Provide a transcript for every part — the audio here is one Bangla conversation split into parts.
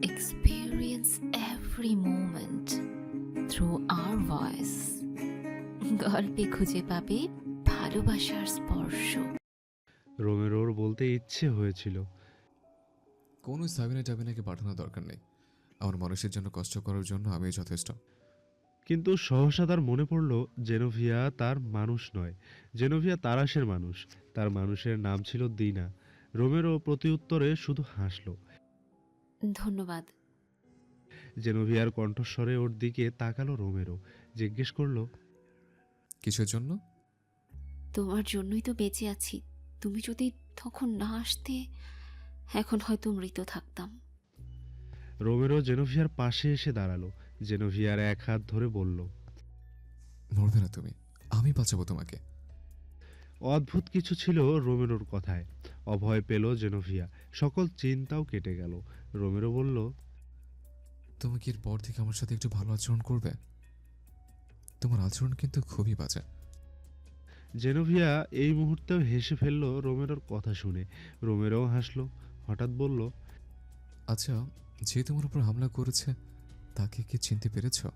experience every moment through our voice. গল্পে খুঁজে পাবে ভালোবাসার স্পর্শ। রোমেরোর বলতে ইচ্ছে হয়েছিল। কোনো সাবিনা টাবিনাকে পাঠানোর দরকার নেই। আমার মানুষের জন্য কষ্ট করার জন্য আমি যথেষ্ট। কিন্তু সহসা তার মনে পড়ল জেনোভিয়া তার মানুষ নয়। জেনোভিয়া তারাশের মানুষ। তার মানুষের নাম ছিল দিনা। রোমেরো প্রতিউত্তরে শুধু হাসল। ধন্যবাদ। জেনোভিয়ার কণ্ঠস্বরে ওর দিকে তাকালো রোমেরো জিজ্ঞেস করল কিসের জন্য? তোমার জন্যই তো বেঁচে আছি। তুমি যদি তখন না আসতে এখন হয়তো মৃত থাকতাম। রোমেরো জেনোভিয়ার পাশে এসে দাঁড়াল। জেনোভিয়ার এক হাত ধরে বলল মরবে না তুমি আমি বাঁচাবো তোমাকে। অদ্ভুত কিছু ছিল রোমেরোর কথায়। অভয় পেল জেনোভিয়া। সকল চিন্তাও কেটে গেল। রোমেরো বলল তুমি কি এরপর থেকে আমার সাথে একটু ভালো আচরণ করবে? তোমার আচরণ কিন্তু খুবই বাজে। জেনোভিয়া এই মুহূর্তেও হেসে ফেলল রোমেরোর কথা শুনে। রোমেরোও হাসলো হঠাৎ বলল আচ্ছা যে তোমার উপর হামলা করেছে তাকে কি চিনতে পেরেছ?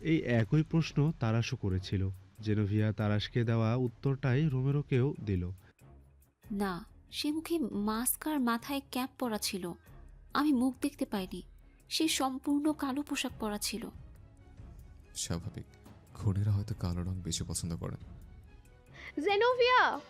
এই একই প্রশ্ন তারাশও করেছিল। জেনোভিয়া তারাশকে দেওয়া উত্তরটাই রোমেরোকেও দিল। না সে মুখে মাস্ক আর মাথায় ক্যাপ পরা ছিল। আমি মুখ দেখতে পাইনি। সে সম্পূর্ণ কালো পোশাক পরা ছিল। স্বাভাবিক। খুনিরা হয়তো কালো রং বেশি পছন্দ করে। জেনোভিয়া!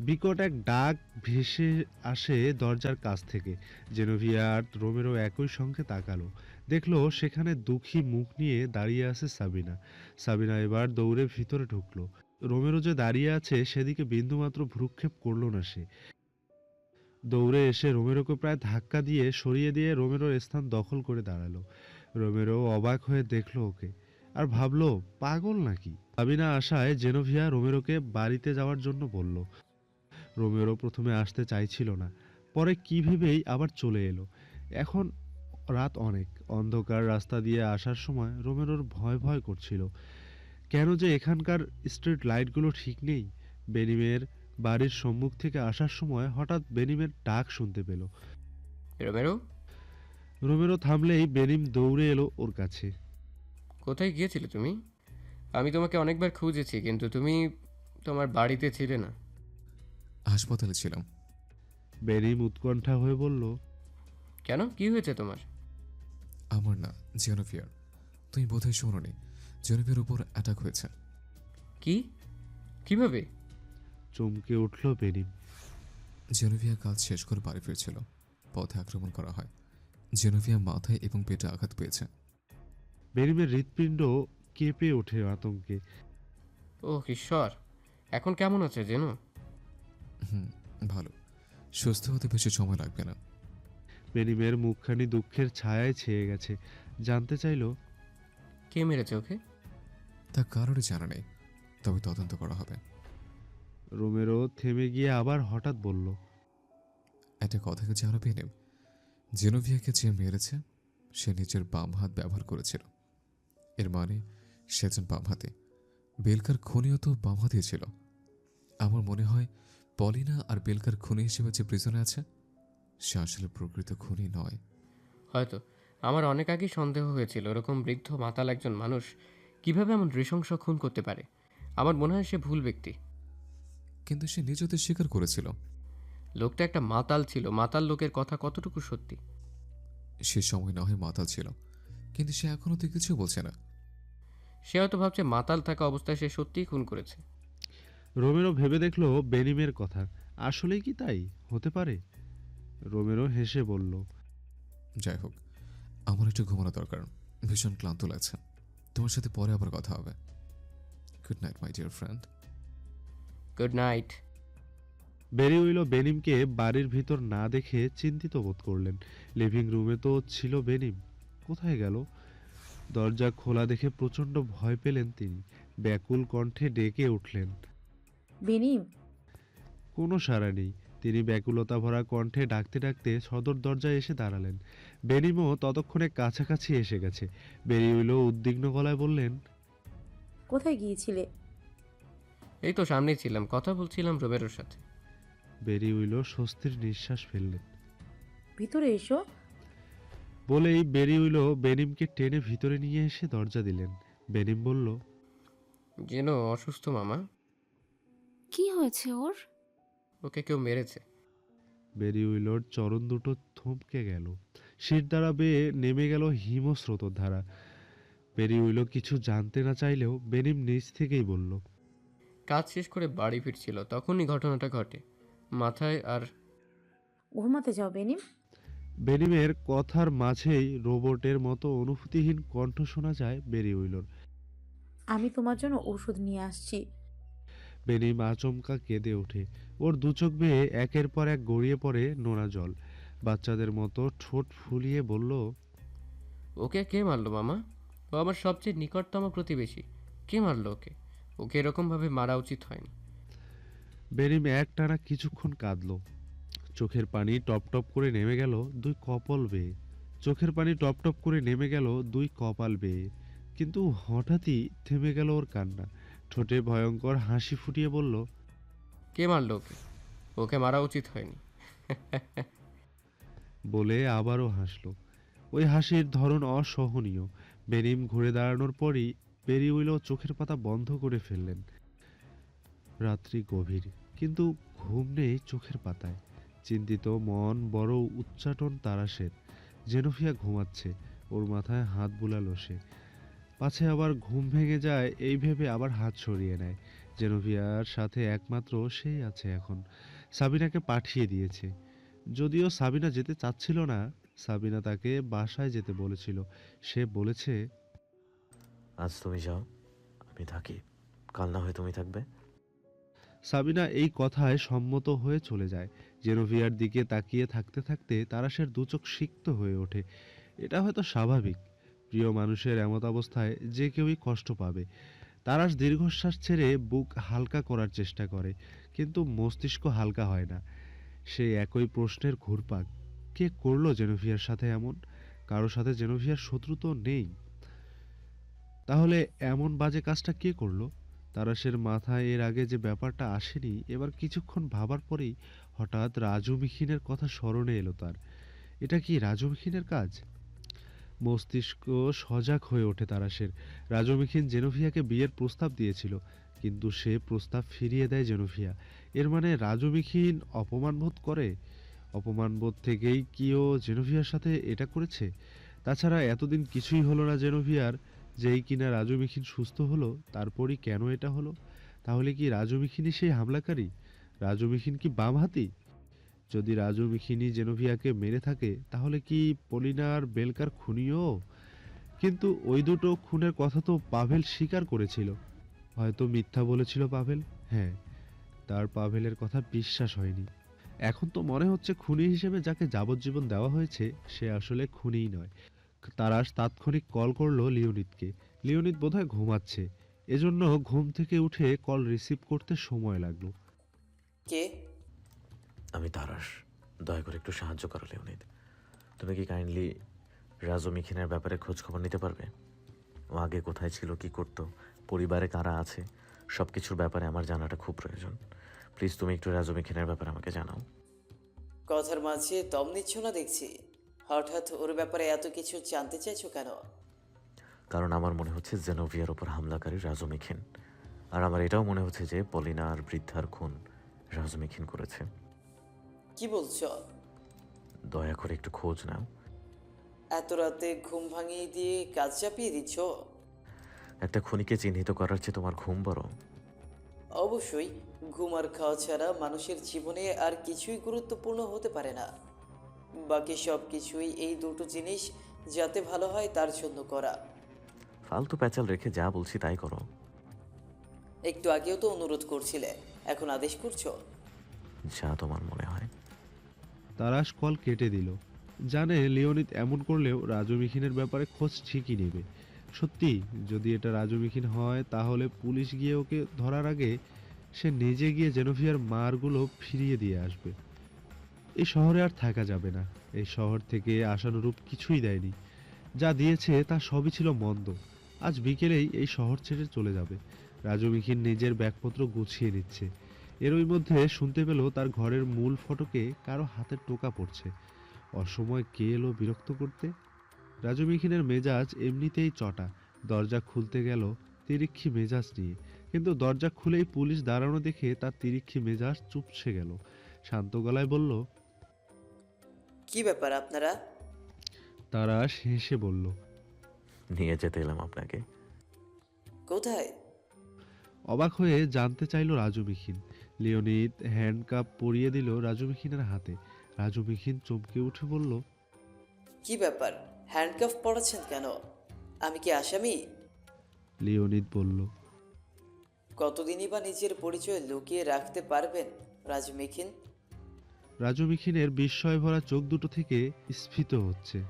বিকট এক ডাক ভেসে আসে দরজার কাছ থেকে। জেনোভিয়া আর রোমেরো একই সঙ্গে তাকালো। দেখল সেখানে দুঃখী মুখ নিয়ে দাঁড়িয়ে আছে সাবিনা। সাবিনা এবার দৌড়ে ভিতরে ঢুকলো। রোমেরো যে দাঁড়িয়ে আছে, সেদিকে বিন্দুমাত্র ভ্রুক্ষেপ করল না সে। দৌড়ে এসে রোমেরোকে প্রায় ধাক্কা দিয়ে সরিয়ে দিয়ে রোমেরোর স্থান দখল করে দাঁড়াল। রোমেরো অবাক হয়ে দেখল ওকে। আর ভাবলো, পাগল নাকি? সাবিনা আশায় জেনোভিয়া রোমেরোকে বাড়িতে যাওয়ার জন্য বলল। রোমেরো প্রথমে আসতে চাইছিল না। পরে কি ভেবেই আবার চলে এলো। এখন রাত অনেক। অন্ধকার রাস্তা দিয়ে আসার সময় রোমেরোর ভয় ভয় করছিল। কেন যে এখানকার স্ট্রিট লাইটগুলো ঠিক নেই? বেনিমের বাড়ির সম্মুখ থেকে আসার সময় হঠাৎ বেনিমের ডাক শুনতে পেল। রোমেরো? রোমেরো থামলেই বেনিম দৌড়ে এলো ওর কাছে। কোথায় গিয়েছিলে তুমি? আমি তোমাকে অনেকবার খুঁজেছি কিন্তু তুমি তোমার বাড়িতে ছিলে না। হাসপাতালে ছিলাম। বেনিম উৎকণ্ঠা হয়ে বলল কেন? কি হয়েছে তোমার? আমার না জেনোভিয়ার তুমি বোধহয় শোনোনি। জেনোভিয়ার উপর অ্যাটাক হয়েছে। কি? কীভাবে? চমকে উঠল বেনিম। জেনোভিয়া কাজ শেষ করে বাড়ি ফিরছিল। পথে আক্রমণ করা হয়। জেনোভিয়া মাথায় এবং পেটে আঘাত পেয়েছে। বেনিমের হৃৎপিণ্ড কেঁপে ওঠে আতঙ্কে। ও ঈশ্বর এখন কেমন আছে জেনো? হুম ভালো। সুস্থ হতে বেশি সময় লাগবে না। বেনিমের মুখখানি দুঃখের ছায়ায় ছেয়ে গেছে। জানতে চাইল কে মেরেছে ওকে? তা কারোরই জানা নেই। তবে তদন্ত করা হবে। রোমেরো থেমে গিয়ে আবার হঠাৎ বলল একটা কথা কি জানো পেনে জেনোভিয়াকে যে মেরেছে সে নিজের বাম হাত ব্যবহার করেছিল। এর মানে সে একজন বাম হাতে। বেলকার খুনিও তো বাম হাতে ছিল। আমার মনে হয় পলিনা আর বেলকার খুনি হিসেবে যে প্রিজনে আছে সে আসলে প্রকৃত খুনি নয়। হয়তো। আমার অনেক আগেই সন্দেহ হয়েছিল এরকম বৃদ্ধ মাতাল একজন মানুষ কীভাবে এমন নৃশংস খুন করতে পারে? আমার মনে হয় সে ভুল ব্যক্তি। কিন্তু সে নিজেতে স্বীকার করেছিল। লোকটা একটা মাতাল ছিল। মাতাল লোকের কথা কতটুকু সত্যি? সে সময় না হয় মাতাল ছিল। কিন্তু সে এখনও তো কিছু বলছে না। সে হয়তো ভাবছে মাতাল থাকা অবস্থায় সে সত্যিই খুন করেছে। রোমেরো ভেবে দেখল বেনিমের কথা। আসলেই কি তাই? হতে পারে? রোমেরো হেসে বলল যাই হোক আমার একটু ঘুমানো দরকার। ভীষণ ক্লান্ত লাগছে। তোমার সাথে পরে আবার কথা হবে। Good night my dear friend good night বেরিয়ে হইল বেনিমকে বাড়ির ভিতর না দেখে চিন্তিত বোধ করলেন। লিভিং রুমে তো ছিল বেনিম। কোথায় গেল? দরজা খোলা দেখে প্রচণ্ড ভয় পেলেন তিনি। ব্যাকুল কণ্ঠে ডেকে উঠলেন। বেনিম? কোনো সাড়া নেই। তিনি ব্যাকুলতা ভরা কণ্ঠে ডাকতে ডাকতে সদর দরজায় এসে দাঁড়ালেন। বেনিমও ততক্ষণে কাছাকাছি এসে গেছে। বেরিয়ে উদ্বিগ্ন গলায় বললেন কোথায় গিয়েছিলে? এই তো সামনেই ছিলাম কথা বলছিলাম রোমেরোর সাথে। বেরিয়ে হইল স্বস্তির নিঃশ্বাস ফেললেন। ভিতরে এসো। বলেই বেরিউইল বেনিমকে টেনে ভিতরে নিয়ে এসে দরজা দিলেন। বেনিম বলল যেন অসুস্থ মামা। কি হয়েছে ওর? ওকে কেউ মেরেছে। বেরিউইলোর চরণ দুটো থমকে গেল। শির দ্বারা বেয়ে নেমে গেল হিমস্রোতর ধারা। বেরিউইলো কিছু জানতে না চাইলেও বেনিম নিজ থেকেই বলল কাজ শেষ করে বাড়ি ফিরছিল তখনই ঘটনাটা ঘটে। মাথায় আর ঘুমাতে যাও বেনিম। বেনিমের কথার মাঝেই রোবটের মতো অনুভূতিহীন কণ্ঠ শোনা যায় বেরিউইলোর আমি তোমার জন্য ওষুধ নিয়ে আসছি। বেনিম আচমকা কেঁদে ওঠে। ওর দু চোখ বেয়ে একের পর এক গড়িয়ে পড়ে নোনা জল। বাচ্চাদের মতো ঠোঁট ফুলিয়ে বলল ওকে কে মারলো মামা? ও আমার সবচেয়ে নিকটতম প্রতিবেশী। কে মারলো ওকে? ওকে এরকমভাবে মারা উচিত হয়নি। বেনিম একটানা কিছুক্ষণ কাঁদলো। চোখের পানি টপ টপ করে নেমে গেল দুই কপাল বেয়ে। চোখের পানি টপ টপ করে নেমে গেল দুই কপাল বেয়ে। কিন্তু হঠাৎই থেমে গেল ওর কান্না। ঠোঁটে ভয়ঙ্কর হাসি ফুটিয়ে বলল কে মারলো ওকে? ওকে মারা উচিত হয়নি। বলে আবারও হাসলো। ওই হাসির ধরন অসহনীয়। বেনিম ঘুরে দাঁড়ানোর পরই বেরিউইলো চোখের পাতা বন্ধ করে ফেললেন। রাত্রি গভীর, কিন্তু ঘুম নেই চোখের পাতায়। চিন্তিত মন বড় উচ্চাটন তারাশের জেনোফিয়া ঘুমাচ্ছে, ওর মাথায় হাত বুলালো সে। পাছে আবার ঘুম ভেঙে যায়, এই ভেবে আবার হাত সরিয়ে নেয়। জেনোভিয়ার সাথে একমাত্র সেই আছে এখন। সাবিনাকে পাঠিয়ে দিয়েছে। যদিও সাবিনা যেতে চাচ্ছিল না সাবিনা তাকে বাসায় যেতে বলেছিল। সে বলেছে আজ তুমি যাও আমি থাকি। কাল না হয় তুমি থাকবে। সাবিনা এই কথায় সম্মত হয়ে চলে যায়। জেনোভিয়ার দিকে তাকিয়ে থাকতে থাকতে তারাশের দুচোখ সিক্ত হয়ে ওঠে। এটা হয়তো স্বাভাবিক। প্রিয় মানুষের এমত অবস্থায় যে কেউই কষ্ট পাবে। তারাশ দীর্ঘশ্বাস ছেড়ে বুক হালকা করার চেষ্টা করে কিন্তু মস্তিষ্ক হালকা হয় না। সে একই প্রশ্নের ঘুরপাক। কে করল জেনোভিয়ার সাথে এমন? কারও সাথে জেনোভিয়ার শত্রু তো নেই। তাহলে এমন বাজে কাজটা কে করল? তারাশের মাথায় এর আগে যে ব্যাপারটা আসেনি, এবার কিছুক্ষণ ভাবার পরেই হঠাৎ রাজু মিখিনের কথা স্মরণে এলো তার। এটা কি রাজু মিখিনের কাজ? মস্তিষ্ক সজাগ হয়ে ওঠে তারাশের রাজু মিখিন জেনোভিয়াকে বিয়ের প্রস্তাব দিয়েছিল। কিন্তু সে প্রস্তাব ফিরিয়ে দেয় জেনোভিয়া। এর মানে রাজু মিখিন অপমানবোধ করে? অপমানবোধ থেকেই কি ও জেনোভিয়ার সাথে এটা করেছে? তাছাড়া এতদিন কিছুই হলো না জেনোভিয়ার, যেই কিনা রাজু মিখিন সুস্থ হলো, তারপরই কেন এটা হলো? তাহলে কি রাজু মিখিনই সেই হামলাকারী? রাজু মিখিন কি বামহাতি যদি রাজু মিখিনি জেনোভিয়াকে মেরে থাকে, তাহলে কি পলিনার বেলকার খুনিও? কিন্তু ওই দুটো খুনের কথা তো পাভেল স্বীকার করেছিল। হয়তো মিথ্যা বলেছিল পাভেল? হ্যাঁ তার পাভেলের কথা বিশ্বাস হয়নি। এখন তো মনে হচ্ছে খুনি হিসেবে যাকে যাবজ্জীবন দেওয়া হয়েছে সে আসলে খুনিই নয়। তারাশ তাৎক্ষণিক কল করল লিওনিদকে। লিওনিদ বোধহয় ঘুমাচ্ছে। এজন্য ঘুম থেকে উঠে কল রিসিভ করতে সময় লাগল। কে? আমি তারাস। দয়া করে একটু সাহায্য করো লেওনিদ। তুমি কি কাইন্ডলি রাজু মিখিনের ব্যাপারে খোঁজ খবর নিতে পারবে? ও আগে কোথায় ছিল কি করতো? পরিবারে কারা আছে সব কিছুর ব্যাপারে আমার জানাটা খুব প্রয়োজন। প্লিজ তুমি একটু রাজু মিখিনের ব্যাপারে আমাকে জানাও। কথার মাঝে দম নিচ্ছ না দেখছি? হঠাৎ ওর ব্যাপারে এত কিছু জানতে চাইছো কেন? কারণ আমার মনে হচ্ছে জেনোভিয়ার ওপর হামলাকারী রাজু মিখিন আর আমার এটাও মনে হচ্ছে যে পলিনা আর বৃদ্ধার খুন রাজু মিখিন করেছে। কি বলছো? দয়া করে একটু খোঁজ নাও। এত রাতে ঘুম ভাঙিয়ে দিয়ে কাজ চাপিয়ে দিচ্ছ? একটা খুনিকে চিহ্নিত করার চেয়ে তোমার ঘুম বড় অবশ্যই ঘুম আর খাওয়া ছাড়া মানুষের জীবনে আর কিছুই গুরুত্বপূর্ণ হতে পারে না। বাকি সব কিছুই এই দুটো জিনিস যাতে ভালো হয় তার জন্য করা। ফালতু প্যাচাল রেখে যা বলছি তাই করো। একটু আগেও তো অনুরোধ করছিলে এখন আদেশ করছ? যা তোমার মনে হয়। তারাশ কল কেটে দিল। জানে লিওনিদ এমন করলেও রাজু মিখিনের ব্যাপারে খোঁজ ঠিকই নেবে। সত্যি, যদি এটা রাজু মিখিন হয়, তাহলে পুলিশ গিয়ে ওকে ধরার আগে সে নিজে গিয়ে জেনোভিয়ার মারগুলো ফিরিয়ে দিয়ে আসবে। এই শহরে আর থাকা যাবে না। এই শহর থেকে আশানুরূপ কিছুই দেয়নি। যা দিয়েছে তা সবই ছিল মন্দ। আজ বিকেলেই এই শহর ছেড়ে চলে যাবে। রাজু নিজের ব্যাগপত্র গুছিয়ে নিচ্ছে। এরই মধ্যে শুনতে পেল তার ঘরের মূল ফটকে কারও হাতের টোকা পড়ছে। অসময় কে এলো বিরক্ত করতে? রাজু মিখিনের মেজাজ এমনিতেই চটা। দরজা খুলতে গেল তিরিক্ষি মেজাজ নিয়ে। কিন্তু দরজা খুলেই পুলিশ দাঁড়ানো দেখে তার তিরিক্ষি মেজাজ চুপসে গেল। শান্ত গলায় বলল কি ব্যাপার আপনারা? তারা হেসে বলল নিয়ে যেতে এলাম আপনাকে। কোথায়? অবাক হয়ে জানতে চাইল রাজু মিখিন লিওনিদ হ্যান্ডকাপ পরিয়ে দিল রাজু মিখিনের হাতে। রাজু মিখিন চমকে উঠে বলল কি ব্যাপার? হ্যান্ডকাফ পড়াচ্ছেন কেন? আমি কি আসামি? লিওনিদ বলল। কতদিনই বা নিজের পরিচয় লুকিয়ে রাখতে পারবেন রাজমেখিন? রাজু মিখিনের বিস্ময় ভরা চোখ দুটো থেকে স্ফীত হচ্ছে।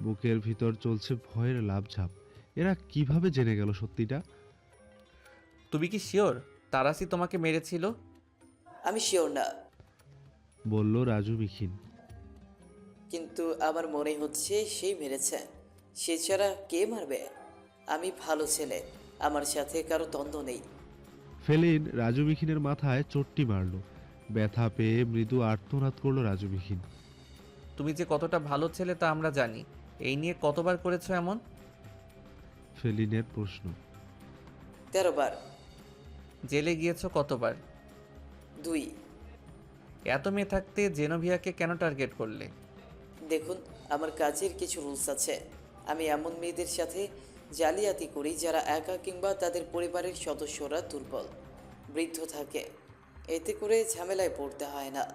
বুকের ভিতর চলছে ভয়ের লাভঝাপ। এরা কীভাবে জেনে গেল সত্যিটা? তুমি কি শিওর তারাসি তোমাকে মেরেছিল? আমি শিওর না। বলল রাজু মিখিন কিন্তু আমার মনে হচ্ছে সেই মেরেছে। সে ছাড়া কে মারবে? আমি ভালো ছেলে আমার সাথে কারও দ্বন্দ্ব নেই। ফেলিন রাজু মাথায় চট্টি মারল। ব্যথা পেয়ে মৃদু আর্তনাদ করল রাজু তুমি যে কতটা ভালো ছেলে তা আমরা জানি। এই নিয়ে কতবার করেছ এমন? ফেলিনের প্রশ্ন। তেরো বার। জেলে গিয়েছো কতবার? দুই। এত মেয়ে থাকতে জেনোভিয়াকে কেন টার্গেট করলে? দেখুন আমার কাজের কিছু রুলস আছে। আমি এমন মেয়েদের সাথে জালিয়াতি করি যারা একা কিংবা তাদের পরিবারের সদস্যরা দুর্বল বৃদ্ধ থাকে। এতে করে ঝামেলায় পড়তে হয় না।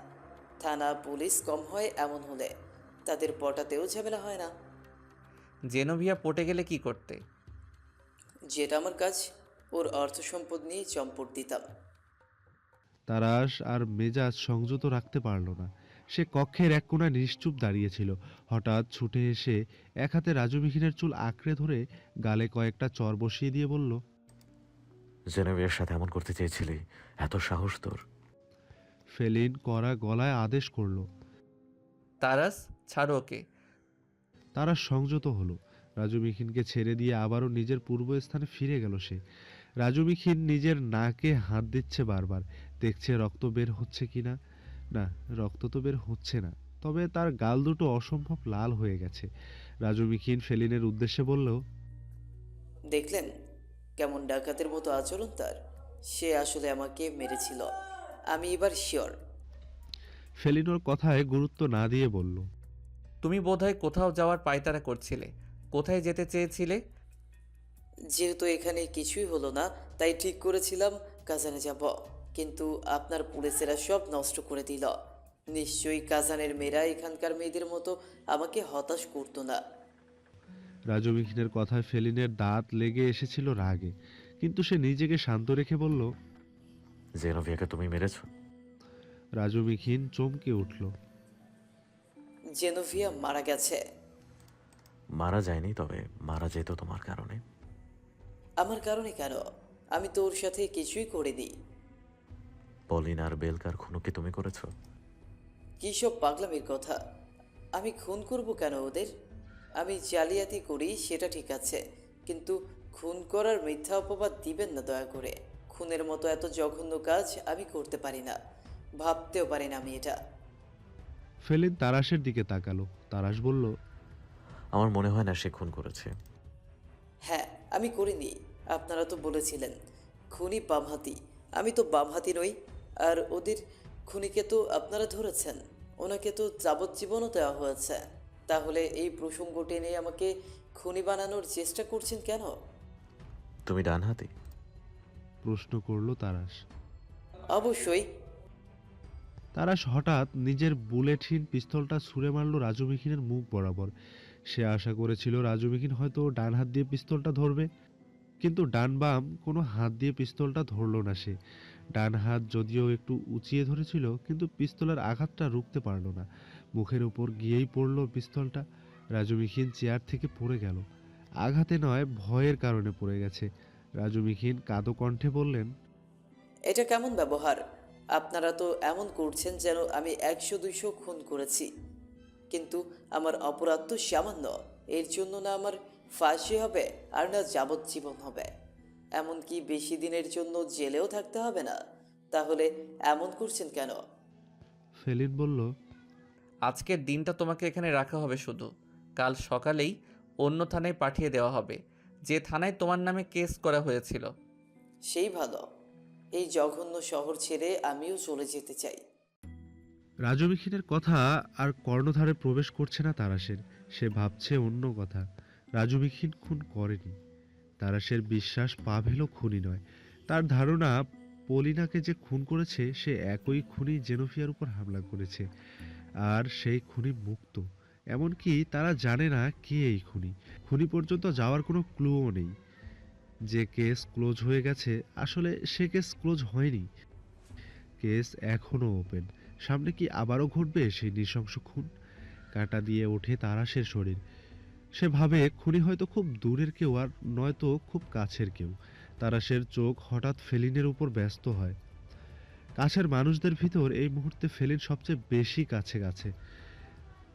থানা পুলিশ কম হয় এমন হলে। তাদের পটাতেও ঝামেলা হয় না। জেনোভিয়া পটে গেলে কি করতে? যেটা আমার কাজ ওর অর্থ সম্পদ নিয়ে চম্পট দিতাম। তারাশ আর মেজাজ সংযত রাখতে পারল না। সে কক্ষের এক কোণায় নিশ্চুপ দাঁড়িয়েছিল। হঠাৎ ছুটে এসে এক হাতে রাজু মিখিনের চুল আঁকড়ে ধরে গালে কয়েকটা চর বসিয়ে দিয়ে বলল জেনেভিয়ার সাথে এমন করতে চেয়েছিলি এত সাহস তোর। ফেলিন করা গলায় আদেশ করল তারাস ছাড়ো ওকে। তারা সংযত হলো। রাজু মিখিনকে ছেড়ে দিয়ে আবারও নিজের পূর্বস্থানে ফিরে গেল সে। রাজু মিখিন নিজের নাকে হাত দিচ্ছে বারবার দেখছে রক্ত বের হচ্ছে কিনা। না রক্ত তো বের হচ্ছে না। তবে তার গাল দুটো অসম্ভব লাল হয়ে গেছে। রাজু মিখিন ফেলিনের উদ্দেশ্যে বলল দেখলেন কেমন ডাকাতের মতো আচরণ তার। সে আসলে আমাকে মেরেছিল। আমি এবার শিওর। ফেলিনোর কথায় গুরুত্ব না দিয়ে বলল তুমি বোধহয় কোথাও যাওয়ার পায়তারা করছিলে। কোথায় যেতে চেয়েছিলে? যেহেতু এখানে কিছুই হলো না তাই ঠিক করেছিলাম কাজানে যাব। কিন্তু আপনার পুলিশেরা সব নষ্ট করে দিল। নিশ্চয়ই কাজানের মেয়েরা এখানকার মেয়েদের মতো আমাকে হতাশ করতো না। রাজু মিখিনের কথায় ফেলিনের দাঁত লেগে এসেছিল রাগে কিন্তু সে নিজেকে শান্ত রেখে বলল জেনোভিয়াকে তুমি মেরেছো? রাজু চমকে উঠল। জেনোভিয়া মারা গেছে। মারা যায়নি তবে মারা যেত তোমার কারণে? আমার কারণে কেন? আমি তো ওর সাথে কিছুই করিনি। পলিন আর বেলকার খুনুকে তুমি করেছ? কী সব পাগলামির কথা? আমি খুন করব কেন ওদের? আমি জালিয়াতি করি সেটা ঠিক আছে। কিন্তু খুন করার মিথ্যা অপবাদ দিবেন না দয়া করে। খুনের মতো এত জঘন্য কাজ আমি করতে পারি না। ভাবতেও পারি না আমি এটা। ফেলিন তারাশের দিকে তাকালো। তারাশ বলল আমার মনে হয় না সে খুন করেছে। হ্যাঁ আমি করিনি। আপনারা তো বলেছিলেন খুনি বামহাতি। আমি তো বামহাতি নই আর ওদের খুনিকে তো আপনারা ধরেছেন। ওনাকে তো যাবজ্জীবনও দেওয়া হয়েছে। তাহলে এই প্রসঙ্গ টেনে আমাকে খুনি বানানোর চেষ্টা করছেন কেন? তুমি ডানহাতি প্রশ্ন করল তারাশ। অবশ্যই। তারাশ হঠাৎ নিজের বুলেটিন পিস্তলটা ছুঁড়ে মারল রাজু মিখিনের মুখ বরাবর। সে আশা করেছিল রাজু মিখিন হয়তো ডান হাত দিয়ে পিস্তলটা ধরবে। কিন্তু ডান বাম কোনো হাত দিয়ে পিস্তলটা ধরলো না সে। ডান হাত যদিও একটু উঁচিয়ে ধরেছিল, কিন্তু পিস্তলের আঘাতটা রুখতে পারল না। মুখের উপর গিয়েই পড়ল পিস্তলটা। রাজু মিখিন চেয়ার থেকে পড়ে গেল। আঘাতে নয়, ভয়ের কারণে পড়ে গেছে। রাজু মিখিন কাদো কণ্ঠে বললেন, এটা কেমন ব্যবহার? আপনারা তো এমন করছেন যেন আমি একশো দুইশো খুন করেছি। কিন্তু আমার অপরাধ তো সামান্য। এর জন্য না আমার ফাঁসি হবে, আর না যাবজ্জীবন হবে। এমনকি বেশি দিনের জন্য জেলেও থাকতে হবে না। তাহলে এমন করছেন কেন? ফেলিন বলল আজকের দিনটা তোমাকে এখানে রাখা হবে শুধু। কাল সকালেই অন্য থানায় পাঠিয়ে দেওয়া হবে যে থানায় তোমার নামে কেস করা হয়েছিল। সেই ভালো। এই জঘন্য শহর ছেড়ে আমিও চলে যেতে চাই। রাজু মিখিনের কথা আর কর্ণধারে প্রবেশ করছে না তারাশের সে ভাবছে অন্য কথা। রাজু মিখিন খুন করেনি। তারাশের বিশ্বাস পাভেলও খুনি নয়। তার ধারণা, পলিনাকে যে খুন করেছে, সে একই খুনি জেনোফিয়ার উপর হামলা করেছে, আর সেই খুনি মুক্ত। এমনকি তারা জানে না কে এই খুনি। খুনি পর্যন্ত যাওয়ার কোনো ক্লুও নেই। যে কেস ক্লোজ হয়ে গেছে, আসলে সে কেস ক্লোজ হয়নি। কেস এখনও ওপেন। সামনে কি আবারও ঘটবে সেই নৃশংস খুন? কাটা দিয়ে ওঠে তারাশের শরীর। সে ভাবে খুনি হয়তো খুব দূরের কেউ আর নয়তো খুব কাছের কেউ। তারা তারাশের চোখ হঠাৎ ফেলিনের উপর ব্যস্ত হয়। কাছের মানুষদের ভিতর এই মুহূর্তে ফেলিন সবচেয়ে বেশি কাছে কাছে।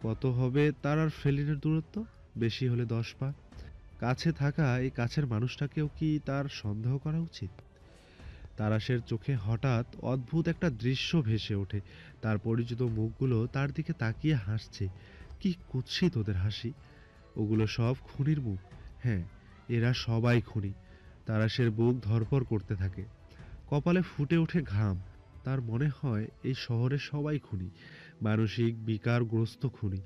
কত হবে তার আর ফেলিনের দূরত্ব? বেশি হলে দশ পা। কাছে থাকা এই কাছের মানুষটাকেও কি তার সন্দেহ করা উচিত? তারাশের চোখে হঠাৎ অদ্ভুত একটা দৃশ্য ভেসে ওঠে। তার পরিচিত মুখগুলো তার দিকে তাকিয়ে হাসছে। কি কুৎসিত ওদের হাসি। ওগুলো সব খুনির মুখ। হ্যাঁ এরা সবাই খুনি। তারাশের বুক ধরপর করতে থাকে। কপালে ফুটে ওঠে ঘাম। তার মনে হয় এই শহরে সবাই খুনি, মানসিক বিকারগ্রস্ত খুনি।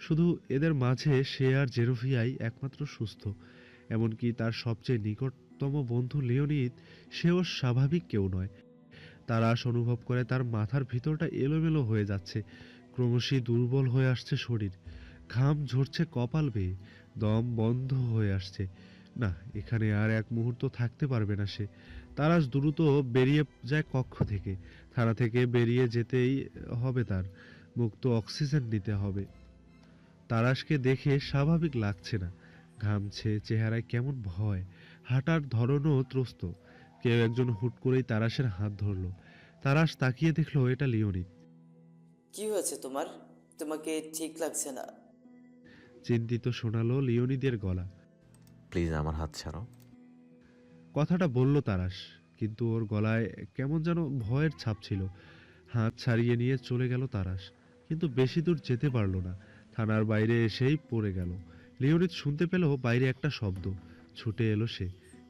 শুধু এদের মাঝে সে আর জেরোভিয়াই একমাত্র সুস্থ। এমনকি তার সবচেয়ে নিকটতম বন্ধু লিওনিদ, সেও স্বাভাবিক কেউ নয়। তারাশ অনুভব করে তার মাথার ভিতরটা এলোমেলো হয়ে যাচ্ছে। ক্রমশই দুর্বল হয়ে আসছে শরীর। ঘাম ঝরছে কপাল বেয়ে, দম বন্ধ হয়ে আসছে। না, এখানে আর এক মুহূর্ত থাকতে পারবে না সে। তারাশ দ্রুত বেরিয়ে যায় কক্ষ থেকে। থানা থেকে বেরিয়ে যেতেই হবে তার। মুক্ত অক্সিজেন নিতে হবে। তারাশকে দেখে স্বাভাবিক লাগছে না। ঘামছে চেহারায় কেমন ভয়। হাঁটার ধরনও ত্রস্ত। কেউ একজন হুট করেই তারাশের হাত ধরলো। তারাশ তাকিয়ে দেখল, এটা লিওনিদ কি হয়েছে তোমার? তোমাকে ঠিক লাগছে না। চিন্তিত শোনালো লিওনিদের গলা। প্লিজ আমার হাত ছাড়ো। কথাটা বলল তারাশ কিন্তু ওর গলায় কেমন যেন ভয়ের ছাপ ছিল। হাত ছাড়িয়ে নিয়ে চলে গেল তারাশ কিন্তু বেশি দূর যেতে পারল না। থানার বাইরে এসেই পড়ে গেল। লিওনিদ শুনতে পেল বাইরে একটা শব্দ। ছুটে এলো সে।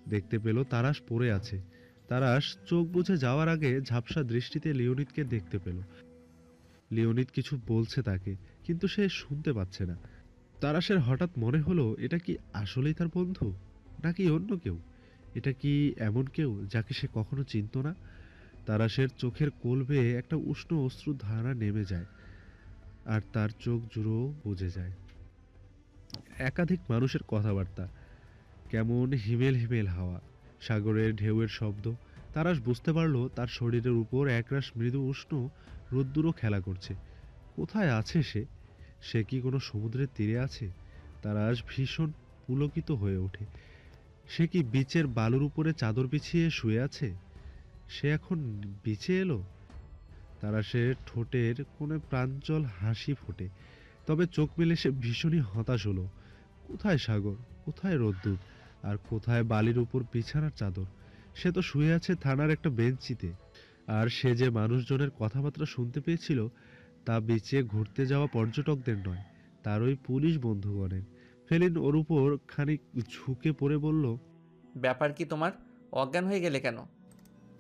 দেখতে পেল তারাশ পড়ে আছে। তারাশ চোখ বুঝে যাওয়ার আগে ঝাপসা দৃষ্টিতে লিওনিদকে দেখতে পেল। লিওনিদ কিছু বলছে তাকে কিন্তু সে শুনতে পাচ্ছে না। তারাশের হঠাৎ মনে হলো, এটা কি আসলেই তার বন্ধু? নাকি অন্য কেউ? এটা কি এমন কেউ যাকে সে কখনো চিনতো না? তারাশের চোখের কোল বেয়ে একটা উষ্ণ অশ্রু ধারা নেমে যায় আর তার চোখ জুড়ো বুঝে যায়। একাধিক মানুষের কথাবার্তা, কেমন হিমেল হিমেল হাওয়া, সাগরের ঢেউয়ের শব্দ। তারাশ বুঝতে পারল তার শরীরের উপর একরাশ মৃদু উষ্ণ রোদ্দুরও খেলা করছে। কোথায় আছে সে? সে কি কোনো সমুদ্রের তীরে আছে? তারাশ ভীষণ পুলকিত হয়ে ওঠে। সে কি বিচের বালুর উপরে চাদর বিছিয়ে শুয়ে আছে? সে এখন বিচে এলো? তারা সে ঠোঁটের কোণে প্রাঞ্চল হাসি ফোটে। তবে চোখ মেলে সে ভীষণই হতাশ হলো। কোথায় সাগর? কোথায় রোদ্দুর? আর কোথায় বালির উপর বিছানার চাদর? সে তো শুয়ে আছে থানার একটা বেঞ্চিতে। আর সে যে মানুষজনের কথাবার্তা শুনতে পেয়েছিল তা বিচে ঘুরতে যাওয়া পর্যটকদের নয় তার ওই পুলিশ বন্ধুগণের। ফেলিন ওর উপর খানিক ঝুঁকে পড়ে বলল ব্যাপার কি তোমার? অজ্ঞান হয়ে গেলে কেন?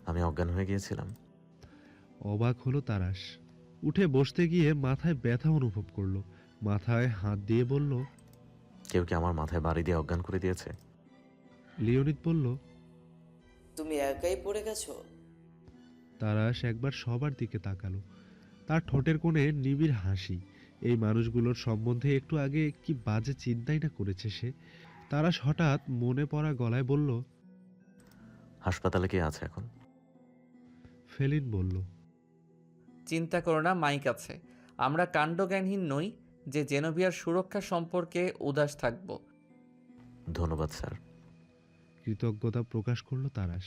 আমি অজ্ঞান হয়ে গিয়েছিলাম। অবাক হলো তারাশ। উঠে বসতে গিয়ে মাথায় ব্যথা অনুভব করল। মাথায় হাত দিয়ে বলল কেউ কি আমার মাথায় বাড়ি দিয়ে অজ্ঞান করে দিয়েছে? লিওনিদ বলল তুমি একাই পড়ে গেছো? তারাশ একবার সবার দিকে তাকালো। তার ঠোঁটের কোণে নিবিড় হাসি। এই মানুষগুলোর সম্বন্ধে একটু আগে কি বাজে চিন্তাই না করেছে সে? তারাশ হঠাৎ মনে পড়া গলায় বলল হাসপাতালে কে আছে এখন? ফেলিন বলল চিন্তা করো না মাইক আছে। আমরা কাণ্ডজ্ঞানহীন নই যে জেনোভিয়ার সুরক্ষা সম্পর্কে উদাস থাকব। ধন্যবাদ স্যার। কৃতজ্ঞতা প্রকাশ করল তারাশ।